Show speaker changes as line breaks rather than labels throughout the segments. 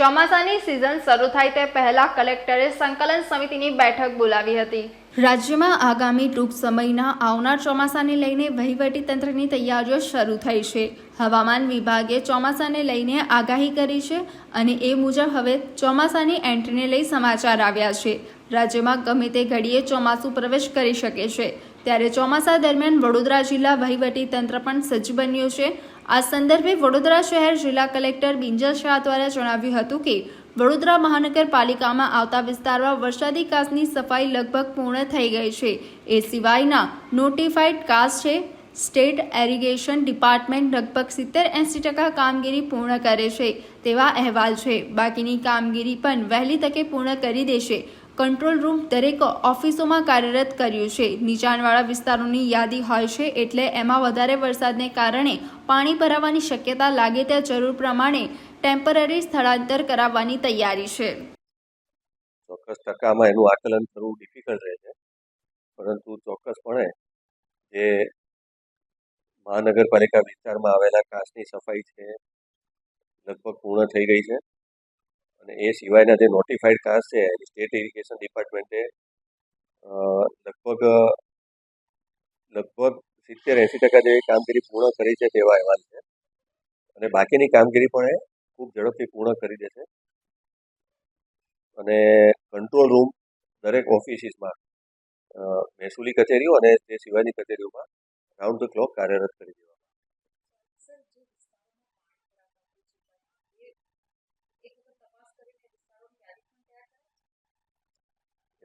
ચોમાસાની સિઝન શરૂ થાય તે પહેલા કલેક્ટરે સંકલન સમિતિની બેઠક બોલાવી હતી. રાજ્યમાં આગામી ટૂંક સમયના આવનાર ચોમાસાને લઈને વહીવટી તંત્રની તૈયારીઓ શરૂ થઈ છે. હવામાન વિભાગે ચોમાસાને લઈને આગાહી કરી છે અને એ મુજબ હવે ચોમાસાની એન્ટ્રીને લઈ સમાચાર આવ્યા છે. રાજ્યમાં ગમે તે ઘડીએ ચોમાસું પ્રવેશ કરી શકે છે. ત્યારે ચોમાસા દરમિયાન વડોદરા જિલ્લા વહીવટી તંત્ર પણ સજ્જ બન્યું છે. આ સંદર્ભે વડોદરા શહેર જિલ્લા કલેક્ટર બિંજલ શાહ દ્વારા જણાવ્યું હતું કે, વડોદરા મહાનગરપાલિકામાં આવતા વિસ્તારમાં વરસાદી કાસની સફાઈ લગભગ પૂર્ણ થઈ ગઈ છે. એ સિવાયના નોટિફાઈડ કાસ છે. સ્ટેટ એરિગેશન ડિપાર્ટમેન્ટ લગભગ સિત્તેર એંસી ટકા કામગીરી પૂર્ણ કરે છે. તેવા અહેવાલ છે. બાકીની કામગીરી પણ વહેલી તકે પૂર્ણ કરી દેશે. કંટ્રોલ રૂમ દરેક ઓફિસોમાં કાર્યરત કર્યું છે. નીચાણવાળા વિસ્તારોની યાદી હોય છે એટલે એમાં વધારે વરસાદને કારણે પાણી ભરાવાની શક્યતા લાગે ત્યાં જરૂર પ્રમાણે ટેમ્પરરી સ્થળાંતર કરાવવાની તૈયારી છે.
ચોક્કસ ટકામાં એનું આકલન કરવું ડિફિકલ્ટ રહે છે. પરંતુ ચોક્કસપણે જે મહાનગરપાલિકા વિસ્તારમાં આવેલા કાચની સફાઈ છે, લગભગ પૂર્ણ થઈ ગઈ છે. અને એ સિવાયના જે નોટિફાઈડ કાચ છે, એની સ્ટેટ ઇરિગેશન ડિપાર્ટમેન્ટે લગભગ લગભગ સિત્તેર એંસી ટકા જેવી કામગીરી પૂર્ણ કરી છે તેવા અહેવાલ છે. અને બાકીની કામગીરી પણ એ ખૂબ ઝડપથી પૂર્ણ કરી દેશે અને કંટ્રોલ રૂમ દરેક ઓફિસીસમાં મહેસૂલી કચેરીઓ અને તે સિવાયની કચેરીઓમાં રાઉન્ડ ધ ક્લોક કાર્યરત કરી દેવા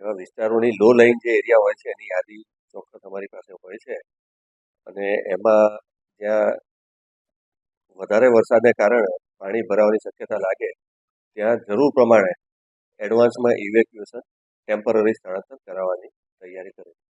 એવા વિસ્તારોની લો લાઇન જે એરિયા હોય છે, એની યાદી ચોક્કસ અમારી પાસે હોય છે. અને એમાં જ્યાં વધારે વરસાદને કારણે પાણી ભરાવાની શક્યતા લાગે, ત્યાં જરૂર પ્રમાણે એડવાન્સમાં ઇવેક્યુએશન ટેમ્પરરી સ્થળાંતર કરાવવાની તૈયારી કરે છે